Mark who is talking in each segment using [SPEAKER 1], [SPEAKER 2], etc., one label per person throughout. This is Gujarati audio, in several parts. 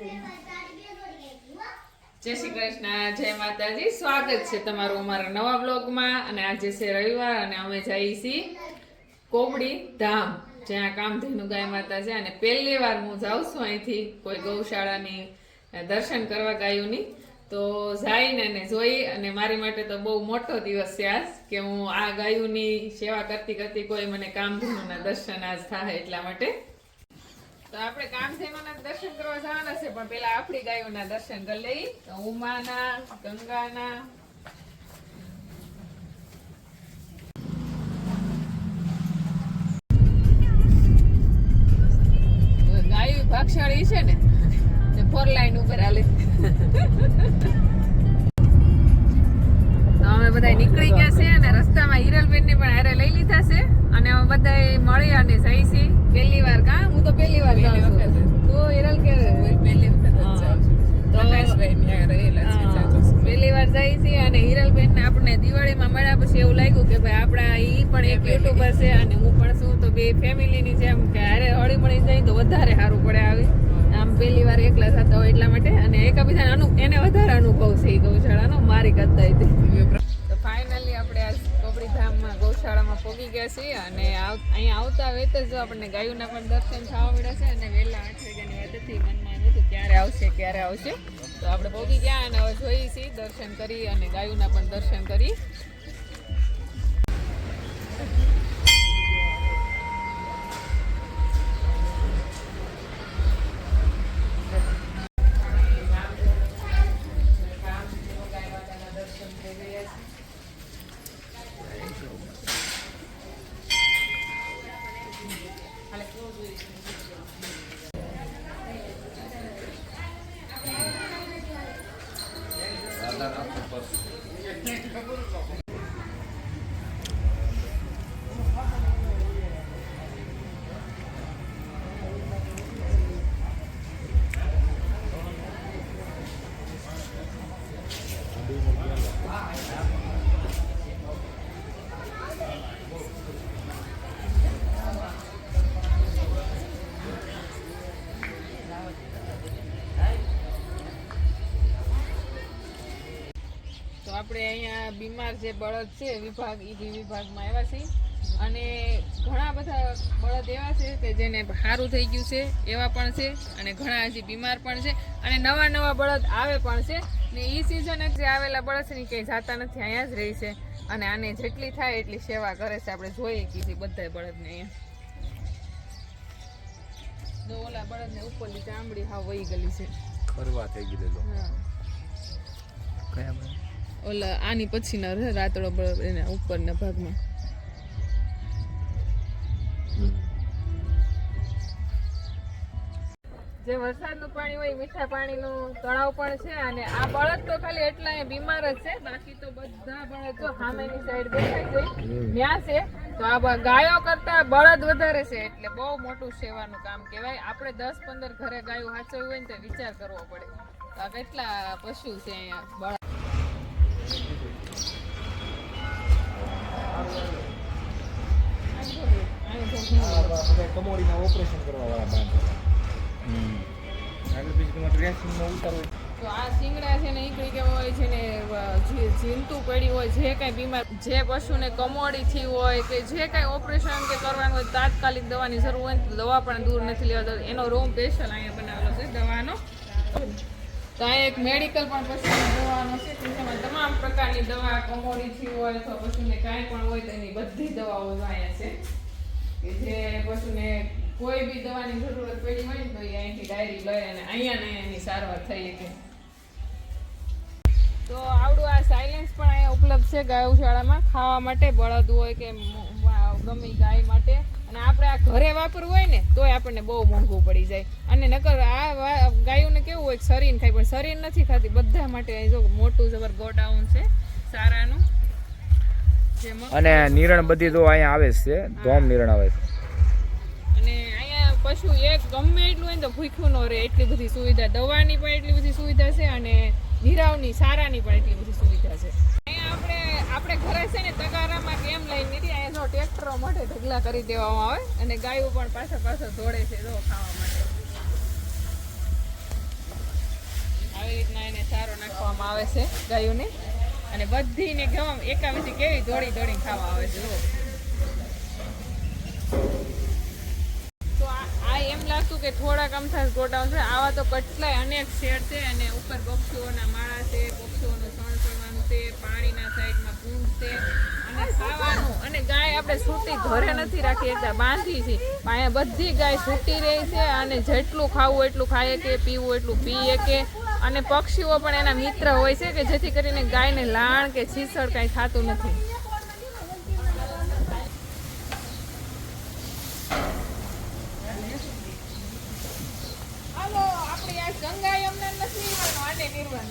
[SPEAKER 1] જય શ્રી કૃષ્ણ, જય માતાજી. સ્વાગત છે તમારું અમારા નવા બ્લોગમાં અને આજે છે રવિવાર અને અમે જઈએ છીએ કોબડી ધામ, જ્યાં કામધેનુ ગાય માતા છે. અને પહેલી વાર હું જાઉં છું અહીંથી, કોઈ ગૌશાળાની દર્શન કરવા ગાયોની. તો જઈને અને જોઈ, અને મારી માટે તો બહુ મોટો દિવસ છે આજ, કે હું આ ગાયોની સેવા કરતી કરતી કોઈ મને કામધેનુના દર્શન આજ થાય એટલા માટે. તો આપણે કામધેનુના દર્શન કરવા જવાના છે, પણ પેલા આપણી ગાયોના દર્શન કરી લઈ ઉમાના, ગંગાના. ગાયું ભાગશાળી છે ને ફોર લાઈન ઉપર હાલે. નીકળી ગયા છે અને રસ્તામાં હિરલબેનને પણ હારે લઈ લીધા છે. અને અમે બધા મળી અને જઈ છે પહેલી વાર કા? હું તો પહેલી વાર જાઉં છું. તો હિરલ કે પહેલી પહેલી વાર જઈ છે અને હિરલબેન ને આપણે દિવાળીમાં મળ્યા પછી એવું લાગ્યું કે ભાઈ આપણા ઈ પણ એક યુટ્યુબર છે અને હું પણ છું. તો બે ફેમિલીની જેમ કે હારે હળી મળી જાય તો વધારે સારું પડે આવી. આમ પહેલી વાર એકલા થતા હોય એટલા માટે. અને એકબીજાને અનુ એને વધારે અનુભવ છે એ ગૌશાળાનો મારી કરતા ગૌશાળામાં ગયા છીએ અને આવ- અહીંયા આવતા વેત જ આપણને ગાયોના પણ દર્શન થવા મળે છે અને વહેલા આઠ વાગ્યાની વાત હતી મનમાં એમ હતું ક્યારે આવશે ક્યારે આવશે. તો આપણે પહોંચી ગયા અને હવે જોઈએ છીએ દર્શન કરી અને ગાયોના પણ દર્શન કરી. આપણે અહીંયા બીમાર જે બળદ છે વિભાગ એ બી વિભાગમાં આવ્યા છીએ. અને ઘણા બધા બળદ એવા છે કે જેને સારું થઈ ગયું છે એવા પણ છે અને ઘણા હજી બીમાર પણ છે. અને નવા નવા બળદ આવે પણ છે. ને એ સિઝન જે આવેલા બળદ છે ને ક્યાંય જાતા નથી અહીંયા જ રહી છે. અને આને જેટલી થાય એટલી સેવા કરે છે. આપણે જોઈએ કીધી બધા બળદને અહીંયા. તો ઓલા બળદને ઉપરની ચામડી હાવ વહી ગયેલી છે.
[SPEAKER 2] ખરવા થઈ ગયેલો
[SPEAKER 1] હા.
[SPEAKER 2] કયા ભાઈ
[SPEAKER 1] ઓલા આની પછીના રહે, રાતડો એના ઉપરના ભાગમાં. જે વરસાદનું પાણી હોય, મીઠા પાણીનું તળાવ પણ છે અને આ બળદ તો ખાલી એટલા બીમાર જ છે. બાકી તો બધા બળદ સામેની સાઈડ દેખાય છે ત્યાં છે. તો આ ગાયો કરતા બળદ વધારે છે એટલે બહુ મોટું સેવાનું કામ કહેવાય. આપણે દસ પંદર ઘરે ગાયો હાચવવી હોય ને તો વિચાર કરવો પડે. તો કેટલા પશુ છે અહીંયા બળદ?
[SPEAKER 2] કમોડીના ઓપરેશન કરવા વાળા બાંધ આગળ બીજું તમારે ડ્રેસિંગમાં ઉતારવું
[SPEAKER 1] તો આ શિંગડા છે ને ઈકડી ગયા હોય છે ને જીનતું પડી હોય જે કાંઈ બીમાર જે પશુને કમોડી થઈ હોય કે જે કાંઈ ઓપરેશન કે કરવાનું હોય તાત્કાલિક દવાની જરૂર હોય તો દવા પણ દૂર નથી લેવા એનો રૂમ સ્પેશિયલ અહીંયા બનાવેલો છે દવાનો. તો અહીંયા એક મેડિકલ પણ પશુની દવાનો છે. જેમાં તમામ પ્રકારની દવા, કમોડી હોય અથવા પશુને કાંઈ પણ હોય તો એની બધી દવાઓ અહીંયા છે. કે જે પશુને કોઈ બી દવાની જરૂરત પડી હોય ને તો એ અહીંથી ડાયરી લઈ અને અહીંયા ને એની સારવાર થઈ શકે. તો આવડું આ સાયલેન્સ પણ અહીંયા ઉપલબ્ધ છે ગૌશાળામાં ખાવા માટે બળદ હોય કે ગમે ગાય માટે. અને આપણે આ ઘરે વાપરવું હોય ને તોય આપણને બહુ મોંઘું પડી જાય. અને નકર આ ગાયોને કેવું હોય શરીર ખાય પણ શરીર નથી ખાતી. બધા માટે અહીં જો મોટું જબર ગોડાઉન છે સારાનું.
[SPEAKER 2] અને નિરણ બધી તો અહીંયા આવે છે. ધોમ નિરણ આવે છે.
[SPEAKER 1] અને અહીંયા પશુ એક ગમે એટલું હોય તો ભૂખ્યું ન રહે. એટલી બધી સુવિધા. દવાની પણ એટલી બધી સુવિધા છે અને નિરાવની સારાની પણ એટલી બધી સુવિધા છે. અહીંયા આપણે આપણે ઘરે છે ને તગારામાં કેમ લઈને નથી જો ટ્રેક્ટરો માટે ઢગલા કરી દેવામાં આવે અને ગાયો પણ પાછા પાછા દોડે છે જો ખાવા માટે. ખવડાવવામાં આવે છે ગાયોને. અને બધીને કેવા એકાબીજી કેવી દોડી દોડીને ખાવા આવે છે તો આ એમ લાગતું કે થોડાક અમથા ગોડાઉન છે. આવા તો કેટલાય અનેક શેડ છે અને ઉપર પક્ષીઓના માળા છે, પક્ષીઓનું સણ કરવાનું છે, પાણીના સાઈડમાં છે. અને ખાવાનું અને ગાય આપણે સૂટી ઘરે નથી રાખી એકદમ બાંધી છે. અહીંયા બધી ગાય સૂટી રહી છે અને જેટલું ખાવું એટલું ખાય કે પીવું એટલું પીએ કે અને પક્ષીઓ પણ એના મિત્ર હોય છે કે જેથી કરીને ગાયને લાણ કે છીસળ કાંઈ થતું નથી. હાલો આપણી ગંગા યમુના નથી પણ નિર્વાણ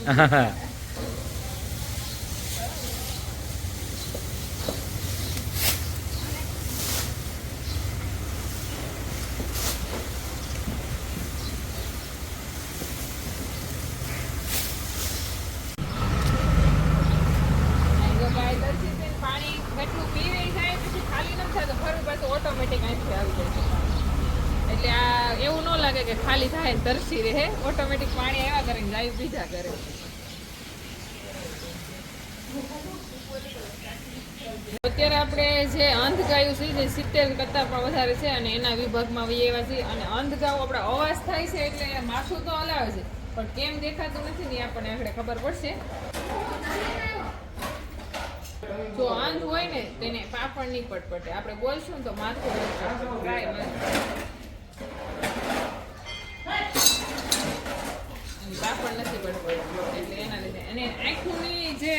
[SPEAKER 1] જો ગાય દર્શી છે ને પાણી એટલું પીવે જાય પછી ખાલી ન થાય તો ફરી પાછું ઓટોમેટિક અહીંથી આવી જાય છે પાણી. એટલે આ એવું ન લાગે કે ખાલી થાય ને તરસી રહે ઓટોમેટિક પાણી આવ્યા કરે ગાય બીજા કરે. અત્યારે આપણે જે અંધ ગાયું છે જે સિત્તેર કરતાં પણ વધારે છે અને એના વિભાગમાં એવા છે અને અંધ ગાયું આપણે અવાજ થાય છે એટલે માથું તો હલાવે છે, પણ કેમ દેખાતું નથી ને આપણને આગળ ખબર પડશે. જો અંધ હોય ને, તેને પાપડ નહીં પટપટે. આપણે બોલશું ને તો માથું. ગાય પાપડ નથી પટપટતું. એટલે એના લીધે. અને આંખોની જે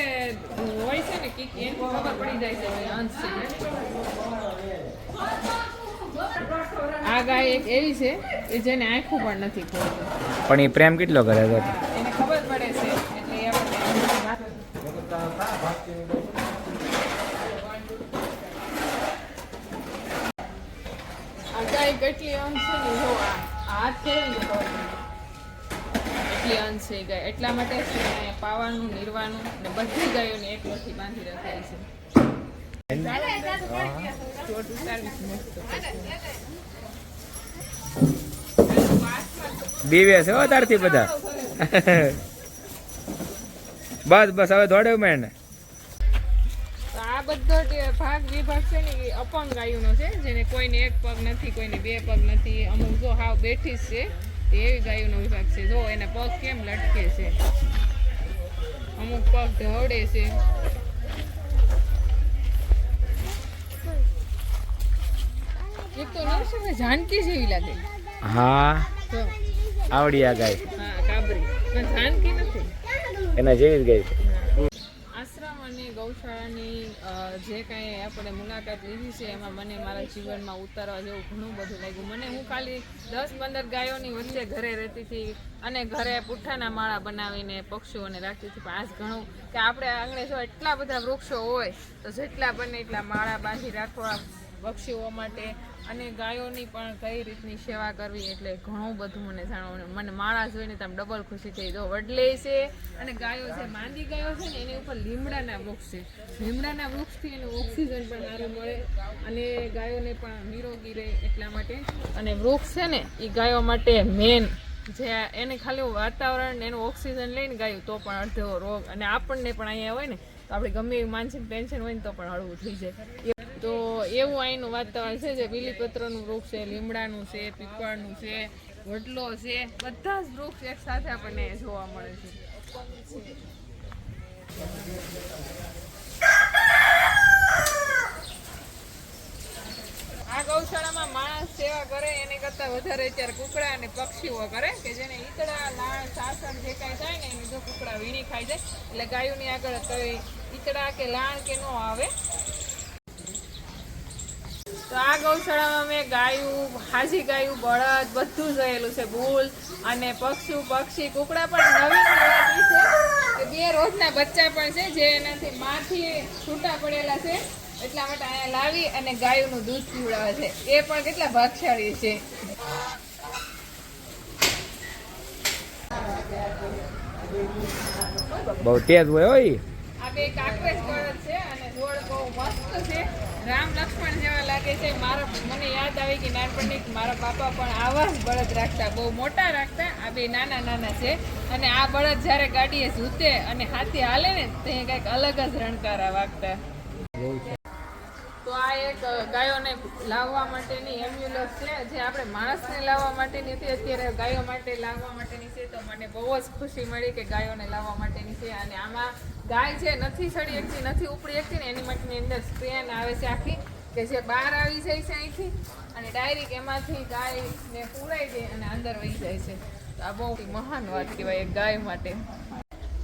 [SPEAKER 1] હોય છે ને કીક એને ખબર પડી જાય છે છે. આ ગાય એક એવી છે કે જેને આંખું પણ નથી ખોલતું.
[SPEAKER 2] પણ એ પ્રેમ કેટલો કરે તો
[SPEAKER 1] એને ખબર પડે છે. એટલે એ આપણે ગાય કેટલી અંશ છે ને જો આ હાથ ફેરવે ને તો અંત થઈ ગાય. એટલા માટે પાવાનું નિરવાનું ને બધી ગાયોને એક લોઠી બાંધી રખાય છે. ચોટ છે
[SPEAKER 2] તારથી બધા. બસ બસ હવે દોડે મેં
[SPEAKER 1] આ બધો ભાગ વિભાગ છે ને એ અપંગ ગાયોનો છે જેને કોઈને એક પગ નથી કોઈને બે પગ નથી. અમુક જો હાવ બેઠી છે. એવી ગાયોનો વિભાગ છે. જો એના પગ કેમ લટકે છે? અમુક પગ ઢવડે છે. એક તો નરસિંહ જાનકી જેવી લાગે.
[SPEAKER 2] હા. આવડી આ ગાય.
[SPEAKER 1] હા કાબરી. પણ જાનકી નથી.
[SPEAKER 2] એના જેવી જ ગાય છે
[SPEAKER 1] આશ્રમ અને ગૌશાળાની અ, જે કાંઈ આપણે મુલાકાત લીધી છે, એમાં મને મારા જીવનમાં ઉતારવા જેવું ઘણું બધું લાગ્યું. મને હું ખાલી દસ પંદર ગાયોની વચ્ચે ઘરે રહેતી હતી અને ઘરે પુઠ્ઠાના માળા બનાવીને, પક્ષીઓને રાખતી હતી. પણ આજ ઘણું કે આપણે આંગણે જો એટલા બધા વૃક્ષો હોય, તો જેટલા બને એટલા માળા બાંધી રાખવા પક્ષીઓ માટે અને ગાયોની પણ કઈ રીતની સેવા કરવી એટલે ઘણું બધું મને જાણવાનું. મને માળા જોઈને તમે ડબલ ખુશી થઈ. જો વડલે છે અને ગાયો છે, માંદી ગાયો છે ને એની ઉપર લીમડાના વૃક્ષ છે. લીમડાના વૃક્ષથી એનું ઓક્સિજન પણ સારું મળે અને ગાયોને પણ નિરોગી રહે એટલા માટે. અને વૃક્ષ છે ને એ ગાયો માટે મેન જે એને ખાલી વાતાવરણ એનું ઓક્સિજન લઈને ગાયું, તો પણ અડધો રોગ. અને આપણને પણ અહીંયા હોય ને, તો આપણે ગમે એવી માનસિક ટેન્શન હોય ને તો પણ હળવું થઈ જાય. તો એવું અહીંનું વાતાવરણ છે જે બીલીપત્રનું વૃક્ષ છે, લીમડાનું છે, પીપળનું છે, વડલો છે, બધા જ વૃક્ષ એક સાથે આપણને જોવા મળે છે. આ ગૌશાળામાં માણસ સેવા કરે, એની કરતાં વધારે અત્યારે કુકડા અને પક્ષીઓ કરે કે જેને ઈતળા, લાળ, સાસણ જે કાંઈ થાય ને એની જો કુકડા વીણી ખાઈ જાય, એટલે ગાયોની આગળ કઈ ઈતળા કે લાણ કે ન આવે. તો આ ગૌશાળામાં મેં ગાયું હાજી ગાયું બળદ બધું જોયેલું છે ભૂલ અને પક્ષુ પક્ષી કુકડા પણ નવી છે. બે રોજના બચ્ચા પણ છે જે એનાથી માથી છૂટા પડેલા છે. એટલા માટે અહીંયા લાવી અને ગાયોનું દૂધ પીવડાવે છે. એ પણ કેટલા ભાગશાળી છે.
[SPEAKER 2] બહુ તેજ હોય
[SPEAKER 1] આ બે કાકરેજ બળદ છે અને જોડ બહુ મસ્ત છે. રામ લક્ષ્મણ જેવા લાગે છે. મારા મને યાદ આવી કે નાનપણની મારા પાપા પણ આવા જ બળદ રાખતા, બહુ મોટા રાખતા. આ બે નાના નાના છે. અને આ બળદ જ્યારે ગાડીએ ઝૂતે અને હાથી હાલે ને, તે કંઈક અલગ જ રણકારા વાગતા. આ એક ગાયોને લાવવા માટેની એમ્બ્યુલન્સ છે, જે આપણે માણસને લાવવા માટેની હતી અત્યારે ગાયો માટે લાવવા માટેની છે, તો મને બહુ જ ખુશી મળી કે ગાયોને લાવવા માટેની છે. અને આમાં ગાય જે નથી ચડી એકથી નથી ઉપડી એકતી ને એની માટેની અંદર સ્પેન આવે છે આખી, કે જે બહાર આવી જાય છે અહીંથી. અને ડાયરેક્ટ એમાંથી ગાયને પૂરાઈ દે અને અંદર વહી જાય છે. તો આ બહુ મહાન વાત કહેવાય એક ગાય માટે.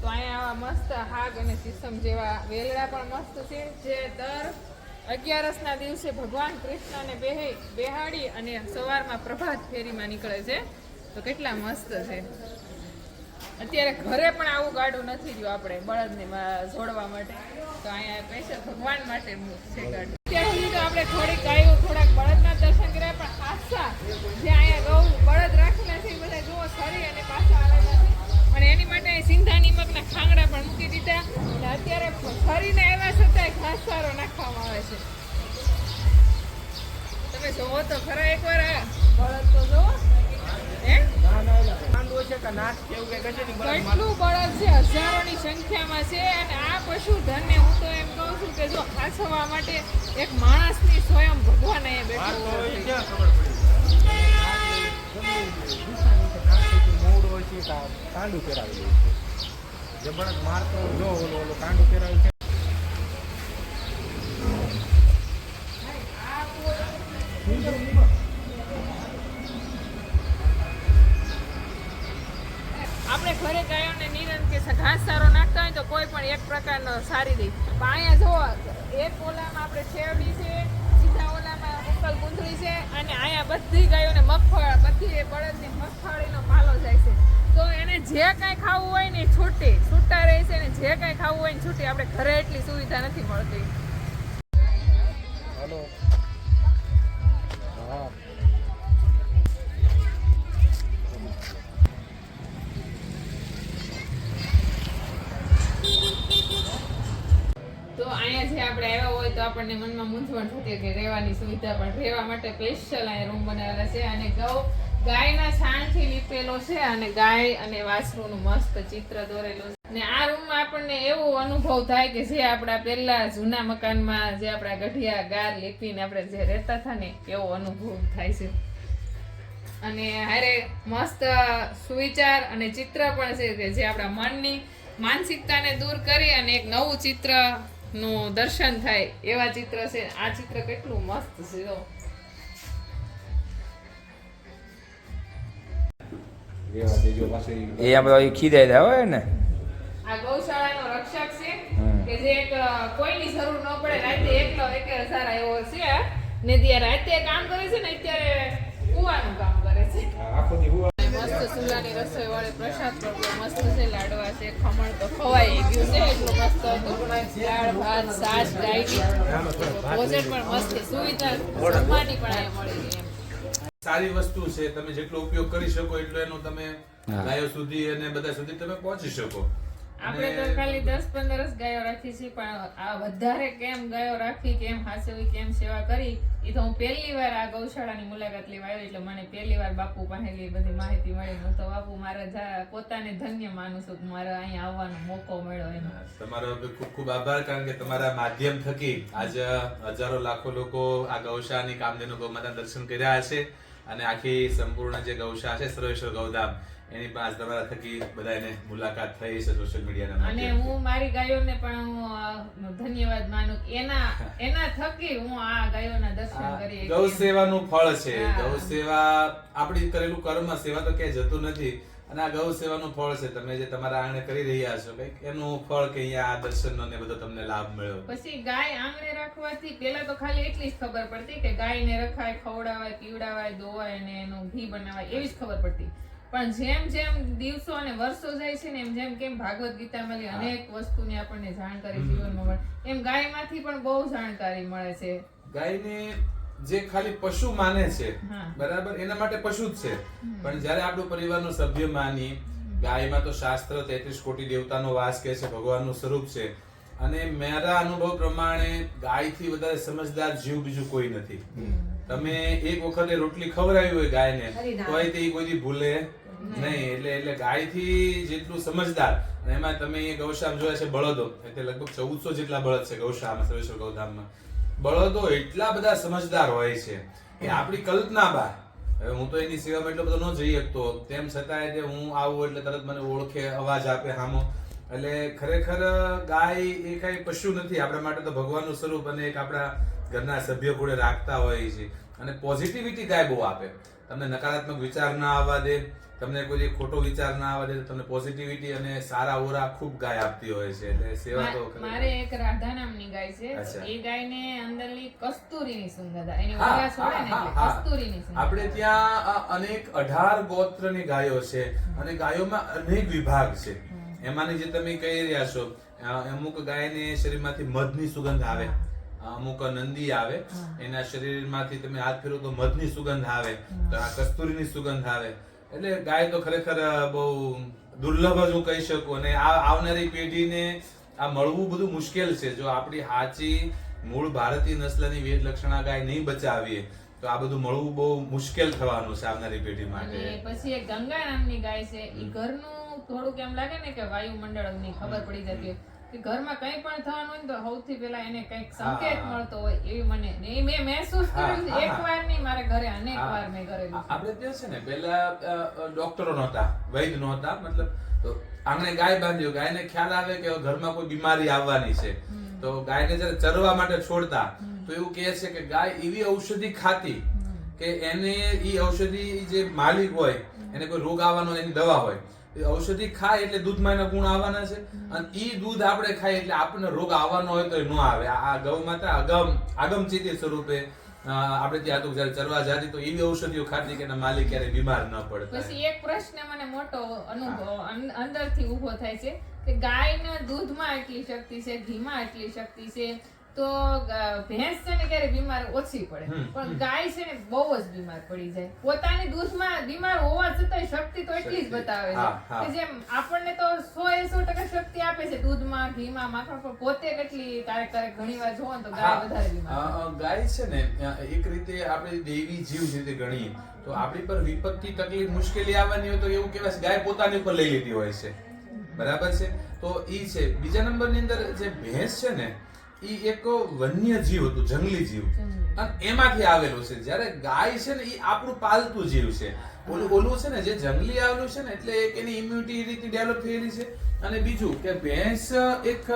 [SPEAKER 1] તો અહીંયા આવા મસ્ત હાગ અને સીસમ જેવા વેલડા પણ મસ્ત છે, જે દર અગિયારસના દિવસે ભગવાન કૃષ્ણને બેહે બેહાડી અને સવારમાં પ્રભાત ફેરીમાં નીકળે છે. તો કેટલા મસ્ત છે. અત્યારે ઘરે પણ આવું ગાડું નથી રહ્યું આપણે બળદને જોડવા માટે. તો અહીંયા સ્પેશિયલ ભગવાન માટે છે ગાડું. અત્યાર આપણે થોડીક ગાયો થોડાક બળદના માટે એક માણસની સ્વયં ભગવાન અહીંયા બેઠો જોઈએ.
[SPEAKER 2] કાંડું પહેરાવેલું છે. જબરદસ્ત મારતો જો ઓલો ઓલો કાંડું પહેરાવેલું છે.
[SPEAKER 1] આપણે ઘરે ગાયોને કે ઘાસ સારો નાખતા હોય તો કોઈ પણ એક પ્રકારનો સારી દે. પણ અહીંયા જુઓ એક ઓલામાં આપણે શેરડી છે સીધા ઓલામાં ઉકલ ગુંદરી છે અને અહીંયા બધી ગાયોને મગફળ બધી બળદની મગફળીનો પાલો જાય છે. તો એને જે કાંઈ ખાવું હોય ને છૂટી, છૂટા રહે છે ને જે કાંઈ ખાવું હોય ને છૂટી. આપણે ઘરે એટલી સુવિધા નથી મળતી.
[SPEAKER 2] હલો.
[SPEAKER 1] મૂંઝવણ કે રહેવાની સુવિધા, પણ રહેવા માટે સ્પેશિયલ અહીંયા રૂમ બનાવેલા છે અને ગૌ ગાયના છાણથી લીપેલો છે અને ગાય અને વાસરુનું મસ્ત ચિત્ર દોરેલું છે. ને આ રૂમમાં આપણને એવો અનુભવ થાય કે જે આપણા પહેલા જૂના મકાનમાં, જે આપણા ગઢિયા, ગાર, લીપીને આપણે જે રહેતા હતા ને, એવો અનુભવ થાય છે. અને હારે મસ્ત સુવિચાર અને ચિત્ર પણ છે કે જે આપણા મનની માનસિકતાને દૂર કરી અને એક નવું ચિત્ર નું દર્શન થાય એવા ચિત્ર છે. આ ચિત્ર કેટલું મસ્ત છે જો.
[SPEAKER 2] એ આમ ખીદાઈ દે હોય ને?
[SPEAKER 1] આ ગૌશાળાનો રક્ષક છે કે જે એક કોઈની જરૂર ન પડે રાતે એકલો એક સારા એવો છે ને ત્યાં રાતે કામ કરે છે ને અત્યારે કુવાનું કામ કરે છે.
[SPEAKER 3] આખો દી
[SPEAKER 1] મસ્ત સુલાની રસોઈ વાળે પ્રસાદ પણ મસ્ત છે. લાડવા છે ખમણ તો ખવાઈ ગયું છે. એટલું મસ્ત હતું. દાળ ભાત સાસ ડાયરી ભોજન પણ મસ્ત સુવિધા જમવાની પણ અહીંયા મળી ગઈ
[SPEAKER 4] સારી વસ્તુ છે. તમે જેટલો ઉપયોગ કરી શકો એટલો એનો તમે ગાયો સુધી અને બધા સુધી તમે પહોંચી શકો.
[SPEAKER 1] આપણે તો ખાલી દસ પંદર ગાયો રાખી છે પણ આ વધારે કેમ ગાયો રાખી કેમ હાચવી કેમ સેવા કરી એ તો હું પહેલી વાર આ ગૌશાળાની મુલાકાત લેવા આવ્યો એટલે મને પહેલી વાર બાપુ પાસેથી બધી માહિતી મળી. તો બાપુ મારા પોતાને ધન્ય માનું છું કે મારે અહીંયા આવવાનો મોકો મળ્યો એનો
[SPEAKER 4] તમારો ખૂબ ખૂબ આભાર કારણ કે તમારા માધ્યમ થકી આજે હજારો લાખો લોકો આ ગૌશાળાની કામધેનુ ગૌમાતા દર્શન કર્યા હશે અને આખી સંપૂર્ણ જે ગૌશાળા છે સર્વેશ્વર ગૌધામ એની પણ આજ તમારા થકી બધાને મુલાકાત થઈ છે સોશિયલ મીડિયાના
[SPEAKER 1] અને હું મારી ગાયોને પણ હું ધન્યવાદ માનું. એના એના થકી હું આ ગાયોના દર્શન કરી
[SPEAKER 4] ગૌ સેવાનું ફળ છે. ગૌ સેવા આપણી કરેલું કર્મ સેવા તો ક્યાંય જતું નથી. અને આ ગૌ સેવાનું ફળ છે. તમે જે તમારા આંગણે કરી રહ્યા છો કંઈક એનું ફળ કે અહીંયા આ દર્શનનો ને બધો તમને લાભ મળ્યો.
[SPEAKER 1] પછી ગાય આંગણે રાખવાથી પેલા તો ખાલી એટલી જ ખબર પડતી કે ગાયને રખાય ખવડાવાય પીવડાવાય દોવાય અને એનું ઘી બનાવાય એવી જ ખબર પડતી. પણ જેમ જેમ દિવસો અને વર્ષો જાય છે ને એમ જેમ કેમ ભાગવત ગીતામાંથી અનેક વસ્તુની આપણને જાણકારી જીવનમાં મળે. એમ ગાયમાંથી પણ બહુ જાણકારી મળે છે.
[SPEAKER 4] ગાયને જે ખાલી પશુ માને છે બરાબર? એના માટે પશુ જ છે. પણ જ્યારે આપણું પરિવારનો સભ્ય માની ગાયમાં તો શાસ્ત્ર તેત્રીસ કોટી દેવતાનો વાસ કહે છે ભગવાનનું સ્વરૂપ છે. અને મારા અનુભવ પ્રમાણે ગાયથી વધારે સમજદાર જીવ બીજું કોઈ નથી. તમે એક વખતે રોટલી ખવડાવી હોય ગાયને તોય તે કોઈ ભૂલે? નહીં એટલે એટલે ગાયથી જેટલું સમજદાર અને એમાં તમે એ ગૌશાળા જોયા છે બળદો એટલે લગભગ ચૌદસો જેટલા બળદ છે ગૌશાળામાં સર્વેશ્વર ગૌધામમાં. બળદો એટલા બધા સમજદાર હોય છે કે આપણી કલ્પના બહાર હવે હું તો એની સેવામાં એટલો બધો ન જઈ શકતો તેમ છતાં એટલે હું આવું એટલે તરત મને ઓળખે અવાજ આપે હામો. એટલે ખરેખર ગાય એ કઈ પશુ નથી આપણા માટે તો ભગવાનનું સ્વરૂપ અને એક આપણા ઘરના સભ્ય જોડે રાખતા હોય છે. અને પોઝિટિવિટી ગાય બહુ આપે. તમને નકારાત્મક વિચાર ના આવવા દે તમને કોઈ ખોટો વિચાર ના આવવા દે તો તમને પોઝિટિવિટી અને સારા ઓરા ખૂબ ગાય આપતી હોય છે. એટલે સેવા તો
[SPEAKER 1] મારે એક રાધા નામની ગાય છે. એ ગાયને અંદરલી કસ્તુરીની સુગંધ એની ઓરા છોડે ને. કસ્તુરીની સુગંધ
[SPEAKER 4] આપણે ત્યાં અનેક અઢાર ગોત્રની ગાયો છે. અને ગાયોમાં અનેક વિભાગ છે. એમાંની જે તમે કહી રહ્યા છો અમુક ગાયને શરીરમાંથી મધની સુગંધ આવે. અમુક નંદી આવે એના શરીરમાંથી તમે હાથ ફેરો તો મધની સુગંધ આવે તો આ કસ્તુરીની સુગંધ આવે. એટલે ગાય તો ખરેખર બહુ દુર્લભ જ હું કહી શકું. અને આ આવનારી પેઢીને આ મળવું બધું મુશ્કેલ છે. જો આપણી હાચી મૂળ ભારતીય નસ્લની વેદ લક્ષણા ગાય નહીં બચાવીએ તો આ બધું મળવું બહુ મુશ્કેલ થવાનું છે આવનારી પેઢી માટે.
[SPEAKER 1] પછી એક ગંગા નામની ગાય છે. એ ઘરનું થોડુંક એમ લાગે ને કે વાયુમંડળની ખબર પડી જતી ઘરમાં કંઈ પણ થવાનું હોય તો સૌથી પહેલા એને કંઈક સંકેત. મળતો હોય એવી મને એ મેં મહેસૂસ કર્યું છે.
[SPEAKER 4] હા,
[SPEAKER 1] એક
[SPEAKER 4] હા.
[SPEAKER 1] વાર નહીં મારે ઘરે અનેક વાર મેં કરેલું
[SPEAKER 4] આપણે ત્યાં છે ને પહેલા ડોક્ટરો નહોતા વૈદ નહોતા મતલબ આંગણે ગાય બાંધ્યો ગાયને ખ્યાલ આવે કે ઘરમાં કોઈ બીમારી આવવાની છે. તો ગાયને જ્યારે ચરવા માટે છોડતા તો એવું કહે છે કે ગાય એવી ઔષધિ ખાતી કે એને એ ઔષધિ જે માલિક હોય એને કોઈ રોગ આવવાનો એની દવા હોય. ઔષધિ ખાય એટલે દૂધમાં એના ગુણ આવવાના છે. અને ઈ દૂધ આપણે ખાઈએ એટલે આપણને રોગ આવવાનો હોય તો એ ન આવે. આ ગૌ માતા અગમ આગમચેતી સ્વરૂપે આપણે ત્યાં તો જ્યારે ચરવા જાતી તો એવી ઔષધિઓ ખાતી કે એના માલિક ક્યારે બીમાર ન પડે.
[SPEAKER 1] પછી એક પ્રશ્ન મને મોટો અનુભવ અંદરથી ઊભો થાય છે કે ગાયના દૂધમાં એટલી શક્તિ છે ઘીમાં એટલી શક્તિ છે તો ભેંસ છે ને ક્યારે બીમાર ઓછી પડે. પણ ગાય છે ને બહુ જ બીમાર પડી જાય. પોતાની દૂધમાં બીમાર હોવા છતાંય શક્તિ તો એટલી જ બતાવે છે. કે જેમ આપણને તો સો એ સો ટકા શક્તિ આપે છે દૂધમાં ઘીમાં માખણ પણ પોતે કેટલી તારે તારે ઘણી વાર જોવો તો ગાય વધારે બીમાર
[SPEAKER 4] ગાય છે ને એક રીતે આપણે દેવી જીવ છે તે ગણીએ તો આપણી પર વિપત્તિ તકલીફ મુશ્કેલી આવવાની હોય તો એવું કહેવાય છે ગાય પોતાની ઉપર લઈ લીધી હોય છે. બરાબર છે? તો ઈ છે. બીજા નંબરની અંદર જે ભેંસ છે ને ઈ એક વન્ય જીવ હતું જંગલી જીવ અને એમાંથી આવેલું છે. જ્યારે ગાય છે ને એ આપણું પાલતું જીવ છે. ઓલું ઓલું છે ને જે જંગલી આવેલું છે ને એટલે એક એની ઇમ્યુનિટી રીતે ડેવલપ થયેલી છે. અને બીજું કે ભેંસ એક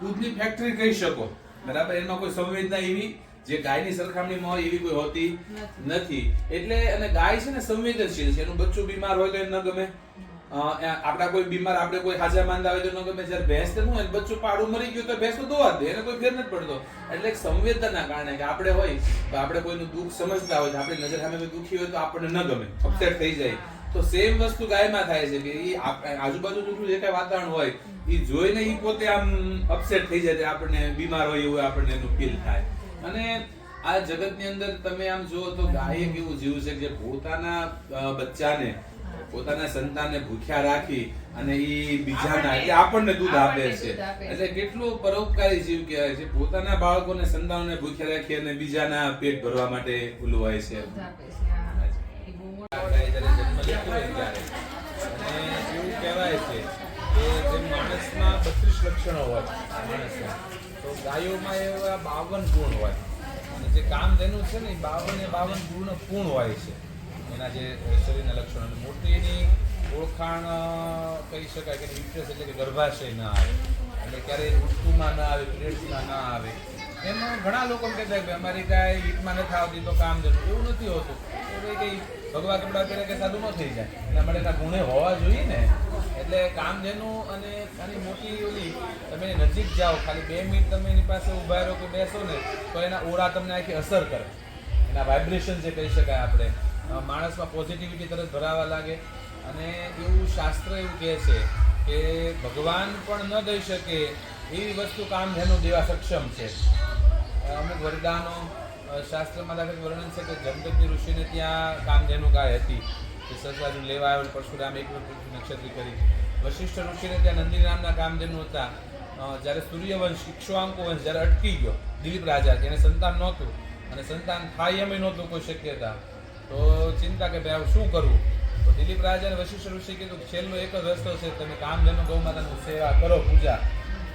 [SPEAKER 4] દૂધની ફેક્ટરી કહી શકો. બરાબર? એમાં કોઈ સંવેદના એવી જે ગાયની સરખામણીમાં હોય એવી કોઈ હોતી નથી. એટલે અને ગાય છે ને સંવેદનશીલ છે. એનું બચ્ચું બીમાર હોય તો એને ન ગમે. આપણા કોઈ બીમાર, આપણે કોઈ હાજા માંદા હોય તો ન ગમે જ્યારે ભેંસ શું હોય બચ્ચું પાડું મરી ગયું તો ભેંસ તો દોવા દે, એને કોઈ ફેર નથી પડતો. એટલે સંવેદનના કારણે કે આપણે હોય તો આપણે કોઈનું દુઃખ સમજતા હોય તો નજર સામે કોઈ દુઃખી હોય તો આપણને ન ગમે અપસેટ થઈ જાય. તો સેમ વસ્તુ ગાયમાં થાય છે કે એ આજુબાજુ જેટલું જે કાંઈ વાતાવરણ હોય એ જોઈને એ પોતે આમ અપસેટ થઈ જાય આપણને બીમાર હોય એવું આપણને એનું ફીલ થાય. અને આ જગતની અંદર તમે આમ જુઓ તો ગાય એક એવું જીવ છે કે પોતાના બચ્ચાને પોતાના સંતાનને ભૂખ્યા રાખી અને એ બીજાના એ આપણને દૂધ આપે છે. એટલે કેટલું પરોપકારી જીવ કહેવાય છે. પોતાના બાળકોને સંતાનોને ભૂખ્યા રાખી અને બીજાના પેટ ભરવા માટે ઉલવાય છે. એવું કહેવાય છે કે જે માણસમાં બત્રીસ લક્ષણો હોય તો ગાયોમાં એવા બાવન ગુણ હોય. અને જે કામ તેનું છે ને બાવન એ બાવન ગુણ પૂર્ણ હોય છે. એના જે શરીરના લક્ષણો મોટી ઓળખાણ કહી શકાય કે વીકનેસ એટલે કે ગર્ભાશય ના આવે. એટલે ક્યારેય ઋતુમાં ના આવે પિરિયડ્સમાં ના આવે. એમાં ઘણા લોકો કહેતા કે અમારી ગાય વીકમાં નથી આવતી તો કામ જતું. એવું નથી હોતું. તો ભાઈ કંઈ ભગવા કપડા પહેરે કે સાદું ન થઈ જાય. એના માટે એના ગુણે હોવા જોઈએ ને. એટલે કામધેનું અને ખાલી મોટી ઓલી તમે નજીક જાઓ, ખાલી બે મિનિટ તમે એની પાસે ઊભા રહો કે બેસો ને, તો એના ઓરા તમને આખી અસર કરે. એના વાઇબ્રેશન જે કહી શકાય આપણે. માણસમાં પોઝિટિવિટી તરત ભરાવા લાગે. અને એવું શાસ્ત્ર એવું કહે છે કે ભગવાન પણ ન દઈ શકે એવી વસ્તુ કામ કામધેનું દેવા સક્ષમ છે. અમુક વરદાનો શાસ્ત્રમાં દાખલ વર્ણન છે કે જમદગ્નિ ઋષિને ત્યાં કામધેનુ ગાય હતી. કે સસરાજુ લેવા આવેલ પરશુરામ એક નક્ષત્રી કરી. વશિષ્ઠ ઋષિને ત્યાં નંદી નામના કામધેનુ હતા. જ્યારે સૂર્યવંશ ઇક્ષ્વાંકુ વંશ જ્યારે અટકી ગયો, દિલીપ રાજા જેને સંતાન નહોતું. અને સંતાન થાય એમ નહોતું, કોઈ શક્યતા. તો ચિંતા કે ભાઈ શું કરવું? તો દિલીપ રાજાને વશિષ્ઠ ઋષિ કીધું છેલ્લો એક જ રસ્તો છે તમે કામધેનુ ગૌ માતાની સેવા કરો પૂજા.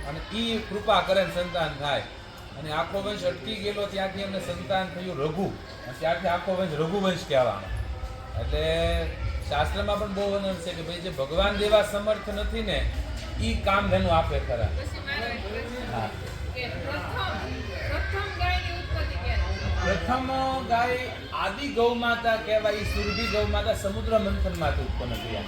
[SPEAKER 4] અને એ કૃપા કરે સંતાન થાય. અને આખો વંશ અટકી ગયેલો ત્યાંથી એમને સંતાન થયું રઘુ. અને ત્યારથી આખો વંશ રઘુવંશ કહેવાનો. એટલે શાસ્ત્રમાં પણ બહુ વર્ણન છે કે ભાઈ જે ભગવાન જેવા સમર્થ નથી ને એ કામ ધેનું આપે ખરા. હા.
[SPEAKER 1] પ્રથમ પ્રથમ
[SPEAKER 4] પ્રથમ ગાય આદિ ગૌ માતા કહેવાય સુરભી ગૌ માતા સમુદ્ર મંથનમાંથી ઉત્પન્ન થયા.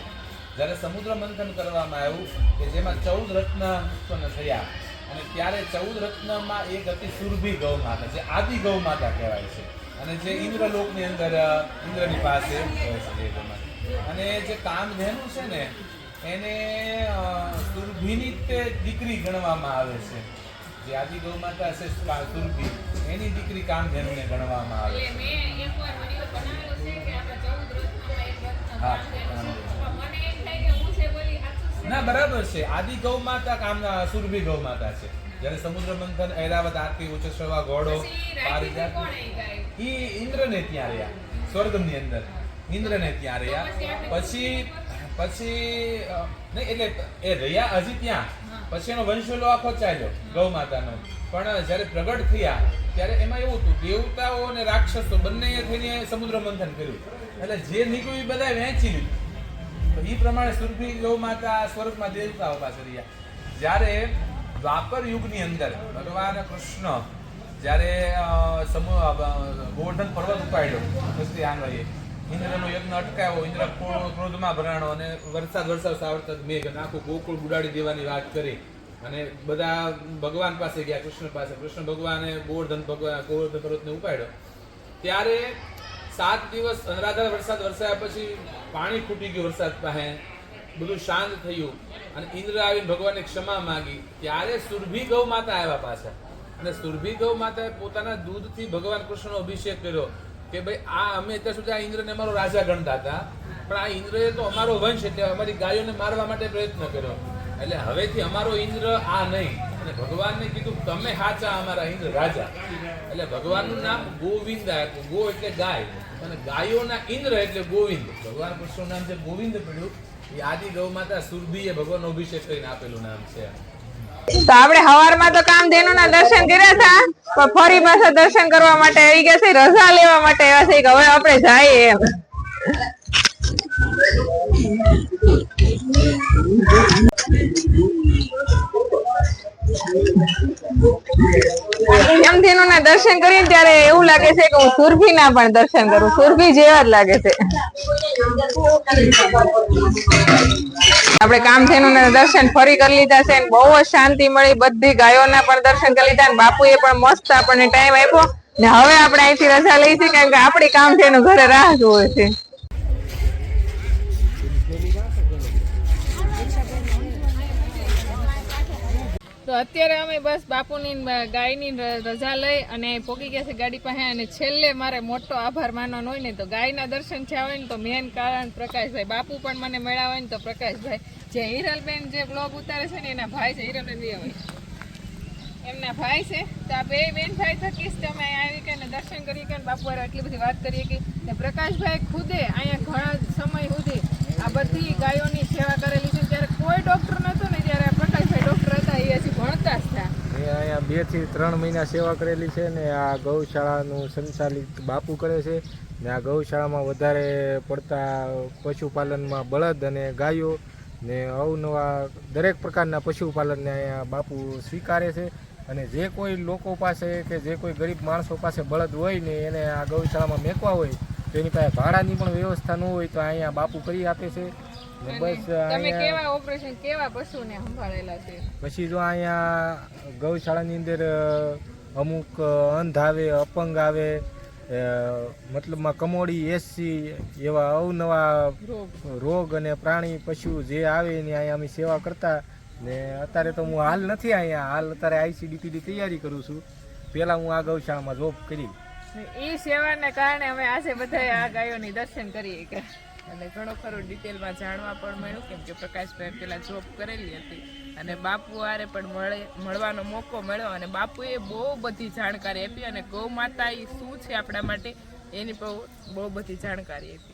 [SPEAKER 4] જ્યારે સમુદ્ર મંથન કરવામાં આવ્યું કે જેમાં ચૌદ રત્ન ઉત્પન્ન થયા અને ત્યારે ચૌદ રત્નમાં એક હતી સુરભી ગૌ માતા, જે આદિ ગૌ માતા કહેવાય છે. અને જે ઇન્દ્રલોકની અંદર ઇન્દ્રની પાસે. અને જે કામધેનુ છે ને, એને સુરભીની તે દીકરી ગણવામાં આવે છે. જે આદિ ગૌ માતા છે સુરભી એની દીકરી કામ ધેનુને ગણવામાં આવે ના બરાબર છે. આદિ ગૌ માતા કામ સુરભી ગૌ માતા છે. જ્યારે સમુદ્ર મંથન ઐરાવત આરતી ઉચ્ચસ્રવા ઘોડો
[SPEAKER 1] પછી
[SPEAKER 4] પારિજાત ઈ ઇન્દ્રને ત્યાં રહ્યા સ્વર્ગની અંદર. ઇન્દ્રને ત્યાં રહ્યા. પછી પછી નહીં એટલે એ રહ્યા હજી ત્યાં. પછી એનો વંશવેલો આખો ચાલ્યો ગૌ માતાનો પણ જ્યારે પ્રગટ થયા, ત્યારે એમાં એવું હતું, દેવતાઓ અને રાક્ષસો બંનેએ થઈને સમુદ્ર મંથન કર્યું. એટલે જે નીકળ્યું એ બધા વહેંચી લીધું. તો એ પ્રમાણે સુરભી ગૌ માતા સ્વર્ગમાં દેવતાઓ પાસે રહ્યા. જ્યારે દ્વાપર યુગની અંદર ભગવાન કૃષ્ણ જ્યારે સમૂહ ગોવર્ધન પર્વત ઉપાડ્યો કસ્તી આંગળીએ ઇન્દ્રનો યજ્ઞ અટકાયો, ઇન્દ્ર ક્રો- ક્રોધમાં ભરાણો અને વરસાદ વરસાદ સાવરતા મેઘ આખું ગોકુળ બુડાડી દેવાની વાત કરી. અને બધા ભગવાન પાસે ગયા, કૃષ્ણ પાસે. કૃષ્ણ ભગવાને ગોવર્ધન ભગવાન ગોવર્ધન પર્વતને ઉપાડ્યો. ત્યારે સાત દિવસ અનરાધાર વરસાદ વરસાયા પછી પાણી ફૂટી ગયું વરસાદ પાસે. બધું શાંત થયું. અને ઇન્દ્ર આવીને ભગવાનને ક્ષમા માંગી. ત્યારે સુરભી ગૌ માતા આવ્યા પાછા. અને સુરભી ગૌ માતાએ પોતાના દૂધથી ભગવાન કૃષ્ણનો અભિષેક કર્યો. કે ભાઈ, આ અમે અત્યાર સુધી આ ઇન્દ્રને અમારો રાજા ગણતા હતા. પણ આ ઇન્દ્રએ તો અમારો વંશ એટલે અમારી ગાયોને મારવા માટે પ્રયત્ન કર્યો. એટલે હવેથી અમારો ઇન્દ્ર આ નહીં. અને ભગવાનને કીધું, તમે સાચા અમારા ઇન્દ્ર રાજા. એટલે ભગવાનનું નામ ગોવિંદ ગો એટલે ગાય. અને ગાયોના ઇન્દ્ર એટલે ગોવિંદ. ભગવાન કૃષ્ણનું નામ છે ગોવિંદ પડ્યું, એ આદિ ગૌ માતા સુરભીએ ભગવાનનો અભિષેક કરીને આપેલું નામ છે.
[SPEAKER 1] તો આપણે હવારમાં તો કામધેનુ ના દર્શન કર્યા હતા, પણ ફરી પાછા દર્શન કરવા માટે આવી ગયા છે, રજા લેવા માટે આવ્યા છે, કે હવે આપણે જઈએ એમ. કામધેનુ ના દર્શન કરીને ત્યારે એવું લાગે છે કે હું સુરભી ના પણ દર્શન કરું, સુરભી જેવા જ લાગે છે. આપણે કામ ના દર્શન ફરી કરી લીધા છે બહુ જ શાંતિ મળી. બધી ગાયોના પણ દર્શન કરી લીધા અને બાપુએ પણ મસ્ત આપણને ટાઈમ આપ્યો. ને હવે આપણે અહીંથી રજા લઈશું કારણ કે આપણી કામધેનુ ઘરે રાહ જોવે છે. તો અત્યારે અમે બસ બાપુની ગાયની રજા લઈ અને પોકી ગયા છે ગાડી પાસે અને છેલ્લે મારે મોટો આભાર માનવાનો હોય ને તો ગાયના દર્શન થયા હોય ને તો મેન કારણ પ્રકાશભાઈ. બાપુ પણ મને મળ્યા હોય ને તો પ્રકાશભાઈ. જે હિરલબેન જે બ્લોગ ઉતારે છે ને એના ભાઈ છે, હિરલબેન બે હોય. એમના ભાઈ છે. તો આ બે બેન ભાઈ થકી જ તમે આવી કે દર્શન કરી કે બાપુ આટલી બધી વાત કરીએ કે પ્રકાશભાઈ ખુદે અહીંયા ઘણા સમય સુધી આ બધી ગાયોની સેવા કરેલી છે. ત્યારે કોઈ ડૉક્ટર નહોતો ને ત્યારે પ્રકાશભાઈ ડૉક્ટર હતા, એ
[SPEAKER 2] મેં અહીંયા બેથી ત્રણ મહિના સેવા કરેલી છે ને આ ગૌશાળાનું સંચાલિત બાપુ કરે છે. ને આ ગૌશાળામાં વધારે પડતા પશુપાલનમાં બળદ અને ગાયો ને અવનવા દરેક પ્રકારના પશુપાલનને અહીંયા બાપુ સ્વીકારે છે. અને જે કોઈ લોકો પાસે કે જે કોઈ ગરીબ માણસો પાસે બળદ હોય ને એને આ ગૌશાળામાં મેકવા હોય, તો એની પાસે ભાડાની પણ વ્યવસ્થા ન હોય તો અહીંયા બાપુ કરી આપે છે. બસ
[SPEAKER 1] તમે
[SPEAKER 2] અહીંયા
[SPEAKER 1] કેવા ઓપરેશન કેવા પશુને સંભાળેલા છે?
[SPEAKER 2] પછી જો અહીંયા ગૌશાળાની અંદર અમુક અંધ આવે અપંગ આવે મતલબમાં કમોડી એસી એવા અવનવા
[SPEAKER 1] રોગ.
[SPEAKER 2] રોગ અને પ્રાણી પશુ જે આવે એની અહીંયા અમે સેવા કરતા. ને અત્યારે તો હું હાલ નથી અહીંયા. હાલ અત્યારે આઈસીડીપીની તૈયારી કરું છું. પહેલાં હું આ ગૌશાળામાં જોબ કરી.
[SPEAKER 1] એ સેવાને કારણે અમે આજે બધા આ ગાયોની દર્શન કરીએ. કે
[SPEAKER 5] અને ઘણો ખરો ડિટેલમાં જાણવા પણ મળ્યું. કેમ કે પ્રકાશભાઈ પહેલાં જોબ કરેલી હતી અને બાપુ આરે પણ મળે, મળવાનો મોકો મળ્યો અને બાપુએ બહુ બધી જાણકારી આપી અને ગૌ માતા એ શું છે આપણા માટે એની બહુ બહુ બધી જાણકારી આપી.